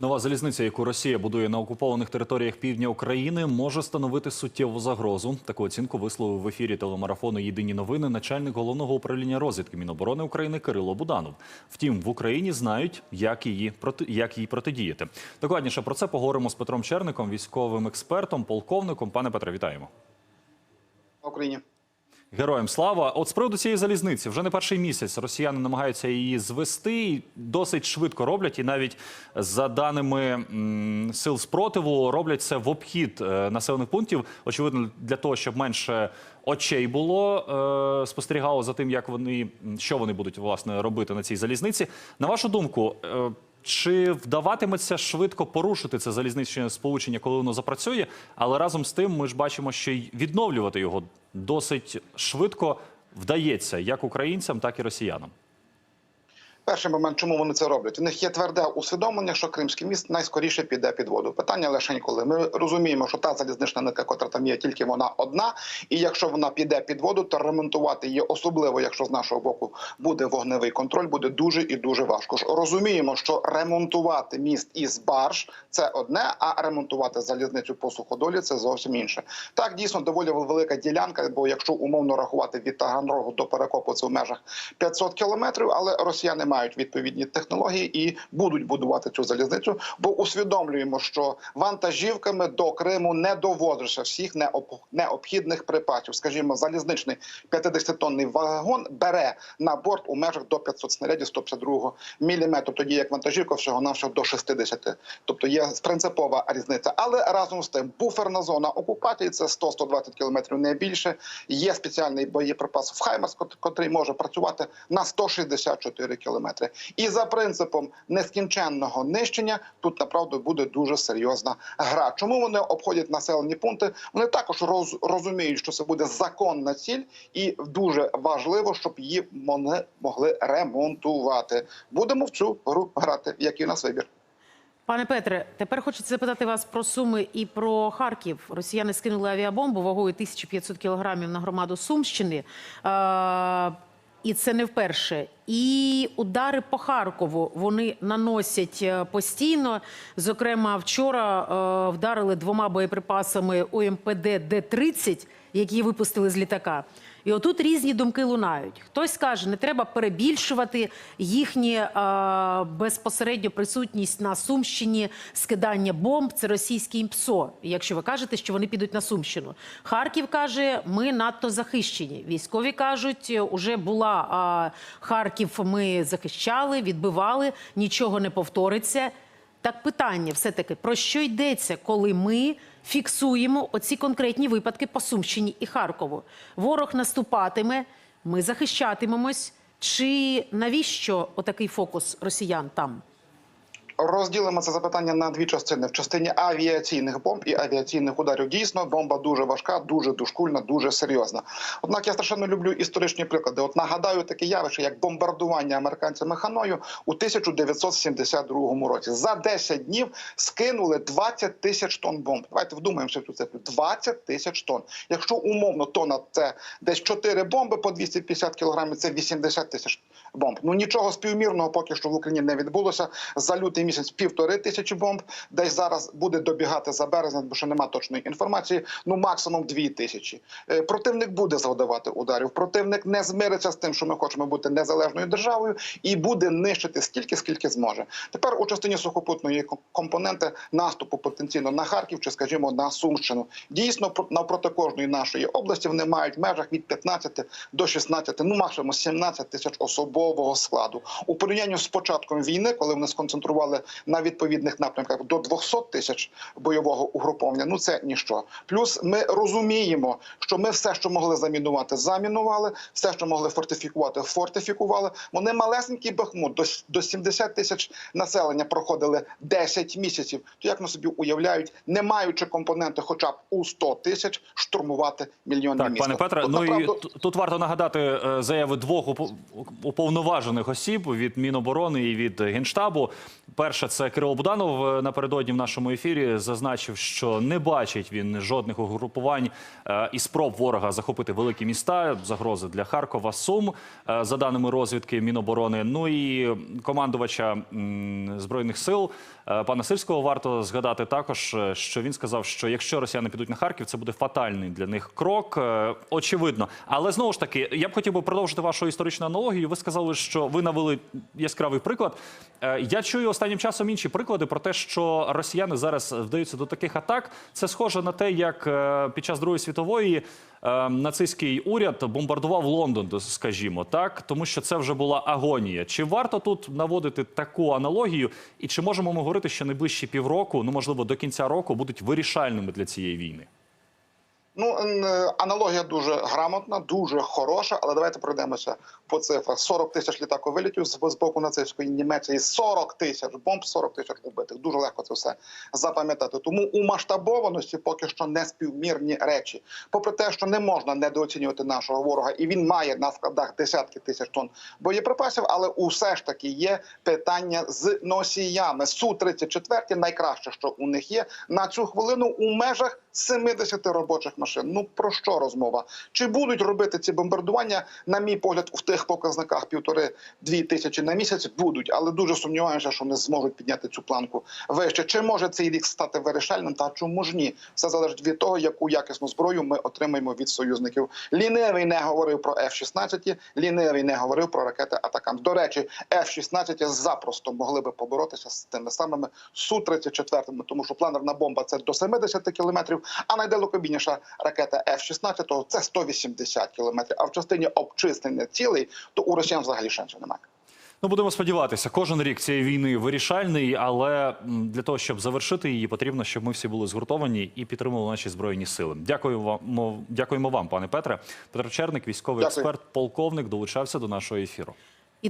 Нова залізниця, яку Росія будує на окупованих територіях півдня України, може становити суттєву загрозу. Таку оцінку висловив в ефірі телемарафону Єдині новини начальник головного управління розвідки Міноборони України Кирило Буданов. Втім, в Україні знають, як її як їй протидіяти. Докладніше про це поговоримо з Петром Черником, військовим експертом, полковником. Пане Петре, вітаємо. Україні. Героям слава! От з приводу цієї залізниці вже не перший місяць росіяни намагаються її звести досить швидко роблять. І навіть за даними сил спротиву роблять це в обхід е, населених пунктів. Очевидно, для того, щоб менше очей було е, спостерігало за тим, як вони що вони будуть власне робити на цій залізниці. На вашу думку. Е, чи вдаватиметься швидко порушити це залізничне сполучення, коли воно запрацює? Але разом з тим ми ж бачимо, що й відновлювати його досить швидко вдається як українцям, так і росіянам. Перший момент, чому вони це роблять? У них є тверде усвідомлення, що Кримський міст найскоріше піде під воду. Питання лише коли. Ми розуміємо, що та залізнична нитка, котра там є, тільки вона одна. І якщо вона піде під воду, то ремонтувати її, особливо якщо з нашого боку буде вогневий контроль, буде дуже і дуже важко. Ж розуміємо, що ремонтувати міст із барж це одне, а ремонтувати залізницю по суходолі це зовсім інше. Так дійсно доволі велика ділянка, бо якщо умовно рахувати від Таганрогу до перекопу, це в межах 500 кілометрів, але росіяни мають відповідні технології і будуть будувати цю залізницю, бо усвідомлюємо, що вантажівками до Криму не довозишся всіх необ- необхідних припасів. Скажімо, залізничний 50-тонний вагон бере на борт у межах до 500 снарядів 152 мм, тоді як вантажівка всього навсього до 60. Тобто є принципова різниця. Але разом з тим буферна зона окупації це 100-120 кілометрів не більше. Є спеціальний боєприпас в Хаймерс, кот- котрий може працювати на 164 кілометри. І за принципом нескінченного нищення тут направду буде дуже серйозна гра. Чому вони обходять населені пункти? Вони також роз, розуміють, що це буде законна ціль, і дуже важливо, щоб її могли ремонтувати. Будемо в цю гру грати. Який у нас вибір? Пане Петре, тепер хочеться запитати вас про Суми і про Харків. Росіяни скинули авіабомбу вагою 1500 кілограмів на громаду Сумщини. І це не вперше. І удари по Харкову вони наносять е, постійно. Зокрема, вчора е, вдарили двома боєприпасами ОМПД Д-30, які випустили з літака. І отут різні думки лунають. Хтось каже, не треба перебільшувати їхню е, безпосередньо присутність на Сумщині, скидання бомб. Це російське ІМПСО, якщо ви кажете, що вони підуть на Сумщину. Харків каже, ми надто захищені. Військові кажуть, уже була е, Харків. Ми захищали, відбивали, нічого не повториться. Так питання все-таки про що йдеться, коли ми фіксуємо оці конкретні випадки по Сумщині і Харкову? Ворог наступатиме, ми захищатимемось. Чи навіщо отакий фокус росіян там? Розділимо це запитання на дві частини. В частині авіаційних бомб і авіаційних ударів. Дійсно, бомба дуже важка, дуже дошкульна, дуже серйозна. Однак я страшенно люблю історичні приклади. От нагадаю таке явище, як бомбардування американцями Ханою у 1972 році. За 10 днів скинули 20 тисяч тонн бомб. Давайте вдумаємося в цю цифру. 20 тисяч тонн. Якщо умовно тонна це десь 4 бомби по 250 кілограмів, це 80 тисяч бомб. Ну нічого співмірного поки що в Україні не відбулося. За лютий місяць півтори тисячі бомб. Десь зараз буде добігати за березень, бо ще немає точної інформації. Ну максимум дві тисячі. Е, Противник буде завдавати ударів. Противник не змириться з тим, що ми хочемо бути незалежною державою, і буде нищити стільки, скільки зможе. Тепер у частині сухопутної компоненти наступу потенційно на Харків чи, скажімо, на Сумщину. Дійсно, про- навпроти кожної нашої області вони мають в межах від 15 до 16, ну максимум 17 тисяч особового складу. У порівнянні з початком війни, коли вони сконцентрували на відповідних напрямках до 200 тисяч бойового угруповання. Ну це ніщо. Плюс ми розуміємо, що ми все, що могли замінувати, замінували, все, що могли фортифікувати, фортифікували. Вони малесенький бахмут до, с- 70 тисяч населення проходили 10 місяців. То як вони собі уявляють, не маючи компоненти, хоча б у 100 тисяч, штурмувати мільйонне Так, місто. пане Петре, От, ну направду- т- тут варто нагадати е, заяви двох уповноважених осіб від Міноборони і від Генштабу. Перше, це Кирило Буданов е, напередодні в нашому ефірі зазначив, що не бачить він жодних угрупувань е, і спроб ворога захопити великі міста, загрози для Харкова, Сум, е, за даними розвідки Міноборони. Ну і командувача збройних сил пана Сирського варто згадати також, що він сказав, що якщо росіяни підуть на Харків, це буде фатальний для них крок. Очевидно, але знову ж таки, я б хотів би продовжити вашу історичну аналогію. Ви сказали, що ви навели яскравий приклад. Я чую останнім часом інші приклади про те, що росіяни зараз вдаються до таких атак. Це схоже на те, як е, під час Другої світової е, нацистський уряд бомбардував Лондон, скажімо так, тому що це вже була агонія. Чи варто тут наводити таку аналогію? І чи можемо ми говорити, що найближчі півроку, ну можливо до кінця року, будуть вирішальними для цієї війни? Ну, е, аналогія дуже грамотна, дуже хороша, але давайте пройдемося по цифрах. 40 тисяч літаковилітів з боку нацистської Німеччини, 40 тисяч бомб, 40 тисяч убитих. Дуже легко це все запам'ятати. Тому у масштабованості поки що не співмірні речі. Попри те, що не можна недооцінювати нашого ворога, і він має на складах десятки тисяч тонн боєприпасів, але усе ж таки є питання з носіями. Су 34 найкраще, що у них є на цю хвилину у межах 70 робочих машин. Ну про що розмова? Чи будуть робити ці бомбардування? На мій погляд, в тих показниках півтори-дві тисячі на місяць будуть, але дуже сумніваюся, що вони зможуть підняти цю планку вище. Чи може цей рік стати вирішальним? Та чому ж ні? Все залежить від того, яку якісну зброю ми отримаємо від союзників. Лінивий не говорив про F-16, лінивий не говорив про ракети Атакамс. До речі, F-16 запросто могли би поборотися з тими самими Су-34, тому що планерна бомба це до 70 кілометрів, а найдалекобійніша ракета F-16 це 180 кілометрів. А в частині обчислення цілей, то у росіян взагалі шансів немає. Ну, будемо сподіватися, кожен рік цієї війни вирішальний, але для того, щоб завершити її, потрібно, щоб ми всі були згуртовані і підтримували наші збройні сили. Дякую вам, мо- дякуємо вам, пане Петре. Петро Черник, військовий Дякую. експерт, полковник, долучався до нашого ефіру.